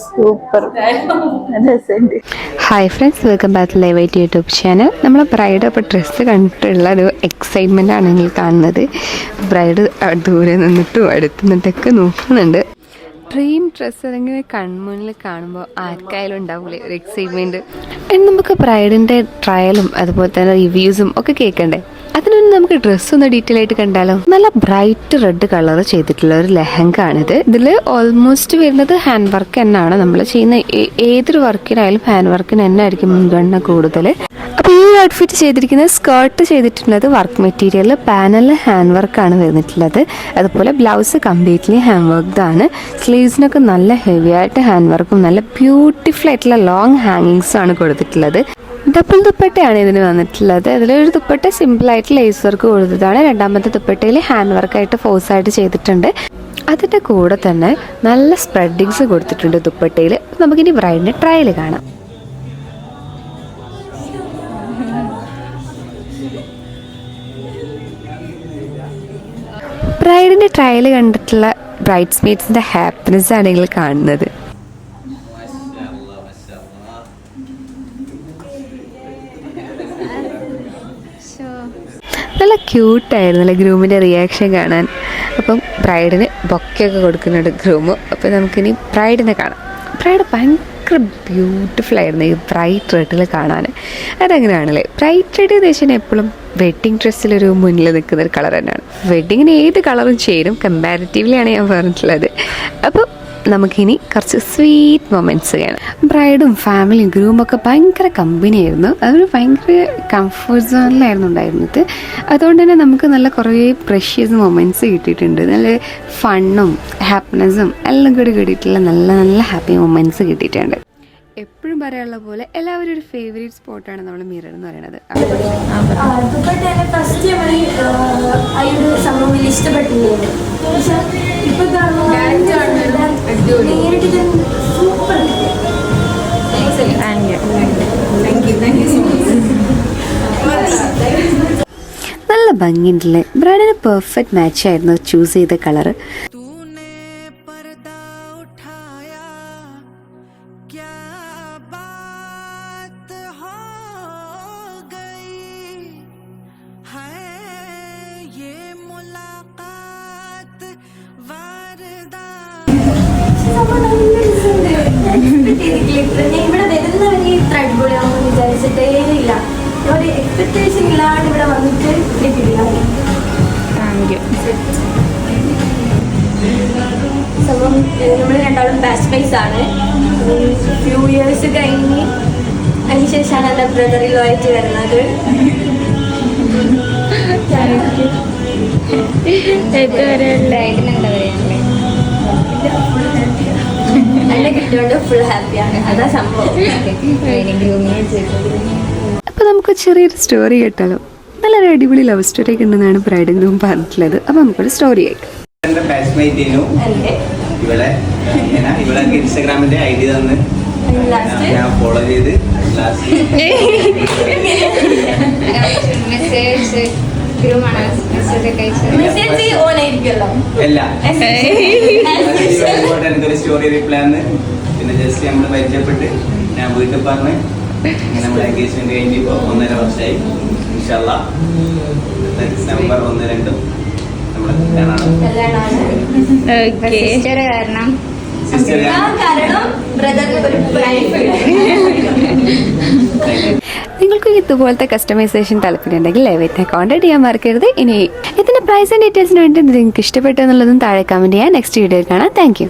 Super. Hi friends welcome back live IIT YouTube channel നമ്മൾ bride അപ്പോൾ dress കണ്ടിട്ടുള്ള ഒരു എക്സൈറ്റ്മെന്റ് ആണ് നിങ്ങൾ കാണുന്നത്. ബ്രൈഡ് ദൂരെ നിന്നിട്ടും അടുത്ത് നിന്നിട്ടൊക്കെ നോക്കുന്നുണ്ട്. ഡ്രീം ഡ്രസ്സ് അല്ലെങ്കിൽ കൺമുന്നിൽ കാണുമ്പോൾ ആർക്കായാലും ഉണ്ടാവില്ലേ ഒരു എക്സൈറ്റ്മെന്റ് നമുക്ക് ബ്രൈഡിന്റെ ട്രയലും അതുപോലെ തന്നെ റിവ്യൂസും ഒക്കെ കേൾക്കണ്ടേ? അതിനൊന്ന് നമുക്ക് ഡ്രസ്സ് ഒന്ന് ഡീറ്റെയിൽ ആയിട്ട് കണ്ടാലോ? നല്ല ബ്രൈറ്റ് റെഡ് കളർ ചെയ്തിട്ടുള്ള ഒരു ലെഹങ്ക ആണിത് ഇതിൽ ഓൾമോസ്റ്റ് വരുന്നത് ഹാൻഡ് വർക്ക് തന്നെയാണ് നമ്മൾ ചെയ്യുന്ന ഏതൊരു വർക്കിനായാലും ഹാൻഡ് വർക്കിന് തന്നെ ആയിരിക്കും മുൻഗണന കൂടുതൽ അപ്പോൾ ഈ ഔട്ട്ഫിറ്റ് ചെയ്തിരിക്കുന്നത് സ്കേർട്ട് ചെയ്തിട്ടുള്ളത് വർക്ക് മെറ്റീരിയൽ പാനലിൽ ഹാൻഡ് വർക്കാണ് വരുന്നിട്ടുള്ളത് അതുപോലെ ബ്ലൗസ് കംപ്ലീറ്റ്ലി ഹാൻഡ് വർക്ക് ആണ്. സ്ലീവ്സിനൊക്കെ നല്ല ഹെവി ആയിട്ട് ഹാൻഡ് വർക്കും നല്ല ബ്യൂട്ടിഫുൾ ആയിട്ടുള്ള ലോങ് ഹാങ്ങിങ്സും ആണ് കൊടുത്തിട്ടുള്ളത്. ഡബിൾ ദുപ്പട്ടയാണ് ഇതിന് വന്നിട്ടുള്ളത്. അതിലൊരു ദുപ്പട്ട സിമ്പിളായിട്ട് ലേസ് വർക്ക് കൊടുത്തതാണ്. രണ്ടാമത്തെ ദുപ്പട്ടയിൽ ഹാൻഡ് വർക്കായിട്ട് ഫോഴ്സ് ആയിട്ട് ചെയ്തിട്ടുണ്ട്. അതിന്റെ കൂടെ തന്നെ നല്ല സ്പ്രെഡിങ്സ് കൊടുത്തിട്ടുണ്ട് ദുപ്പട്ടയിൽ. നമുക്കിനി ബ്രൈഡിന്റെ ട്രയൽ കാണാം. ബ്രൈഡിന്റെ ട്രയൽ കണ്ടിട്ടുള്ള ബ്രൈഡ്സ് മേറ്റ്സിന്റെ ഹാപ്പിനെസ് ആണെങ്കിൽ കാണുന്നത്. നല്ല ക്യൂട്ടായിരുന്നു അല്ലെ ഗ്രൂമിന്റെ റിയാക്ഷൻ കാണാൻ? അപ്പം ബ്രൈഡിന് ബൊക്കെയൊക്കെ കൊടുക്കുന്നുണ്ട് ഗ്രൂമ് അപ്പം നമുക്കിനി ബ്രൈഡിനെ കാണാം. ബ്രൈഡ് ഭയങ്കര ബ്യൂട്ടിഫുൾ ആയിരുന്നു ഈ ബ്രൈറ്റ് റെഡിൽ കാണാൻ. അതങ്ങനെയാണല്ലേ? ബ്രൈറ്റ് റെഡ് എന്ന് വെച്ചാൽ എപ്പോഴും വെഡ്ഡിങ് ഡ്രസ്സിലൊരു മുന്നിൽ നിൽക്കുന്ന ഒരു കളർ തന്നെയാണ്. വെഡ്ഡിങ്ങിന് ഏത് കളറും ചേരും. കമ്പാരിറ്റീവ്ലി ആണ് ഞാൻ പറഞ്ഞിട്ടുള്ളത്. അപ്പം നമുക്കിനി കുറച്ച് സ്വീറ്റ് മൊമെന്റ്സ് വേണം ബ്രൈഡും ഫാമിലിയും ഗ്രൂമൊക്കെ ഭയങ്കര കമ്പനി ആയിരുന്നു അതൊരു ഭയങ്കര കംഫർട്ട് സോണിലായിരുന്നു ഉണ്ടായിരുന്നത് അതുകൊണ്ട് തന്നെ നമുക്ക് നല്ല കുറേ പ്രഷ്യസ് മൊമെന്റ്സ് കിട്ടിയിട്ടുണ്ട് നല്ല ഫണ്ണും ഹാപ്പിനെസ്സും എല്ലാം കൂടി കിട്ടിയിട്ടുള്ള നല്ല നല്ല ഹാപ്പി മൊമെന്റ്സ് കിട്ടിയിട്ടുണ്ട് എപ്പോഴും പറയാനുള്ള പോലെ എല്ലാവരും ഒരു ഫേവറേറ്റ് സ്പോട്ടാണ് നമ്മൾ മിറർ എന്ന് പറയുന്നത് ഫസ്റ്റ് നമ്മൾ നല്ല ഭംഗിയുണ്ടല്ലേ. ബ്രൈഡിന് പെർഫെക്റ്റ് മാച്ച് ആയിരുന്നു ചൂസ് ചെയ്ത കളറ് Someone on സംഭവം നമ്മൾ രണ്ടാളും ബാച്ച് വൈസ് ആണ്. ഫ്യൂ ഇയേഴ്സ് കഴിഞ്ഞ് അതിനുശേഷമാണ് എന്റെ ബ്രദറിലോ ആയിട്ട് വരുന്നത്. എന്നെ കിട്ടിയോണ്ട് ഫുൾ ഹാപ്പിയാണ് അതാ സംഭവം. അപ്പോൾ നമുക്ക് ചെറിയൊരു സ്റ്റോറി കേട്ടാലോ? നല്ലൊരു അടിപൊളി ലവ് സ്റ്റോറി ഒക്കെ ഉണ്ടെന്നാണ് ബ്രൈഡ് ഗ്രൂം പറഞ്ഞിട്ടുള്ളത്. അപ്പോൾ നമുക്കൊരു സ്റ്റോറി ആയിട്ട്. എന്റെ ബാച്ച്മേറ്റ് എന്റെ? ഇവിടെ ഇങ്ങനെ ഇവിടെ ഇൻസ്റ്റാഗ്രാമിന്റെ ഐ ഡി തന്ന്. ഞാൻ ഫോളോ ചെയ്ത് എനിക്കൊരു സ്റ്റോറി റിപ്ലൈ ആണ് പിന്നെ ജസ്റ്റ് നമ്മൾ പരിചയപ്പെട്ട് ഞാൻ വീട്ടിൽ പറഞ്ഞ് ഇങ്ങനെ നമ്മുടെ എൻഗേജ്മെന്റ് കഴിഞ്ഞ് ഇപ്പോൾ ഒന്നര വർഷമായി ഇൻഷല്ല നവംബർ ഒന്ന് രണ്ടും കല്യാണമാണ് കാരണം. സിസ്റ്റർ കാരണം. ബ്രദറിന് ഒരു വൈഫ് നിങ്ങൾക്ക് ഇതുപോലത്തെ കസ്റ്റമൈസേഷൻ താല്പര്യമുണ്ടെങ്കിൽ ലൈവേറ്റിനെ കോൺടാക്ട് ചെയ്യാൻ മറക്കരുത്. ഇനി ഇതിന്റെ പ്രൈസ് ആൻഡ് ഡീറ്റെയിൽസിന് വേണ്ടി നിങ്ങൾക്ക് ഇഷ്ടപ്പെട്ടു എന്നുള്ളതും താഴെ കമന്റ് ചെയ്യാൻ നെക്സ്റ്റ് വീഡിയോയിൽ കാണാം. താങ്ക്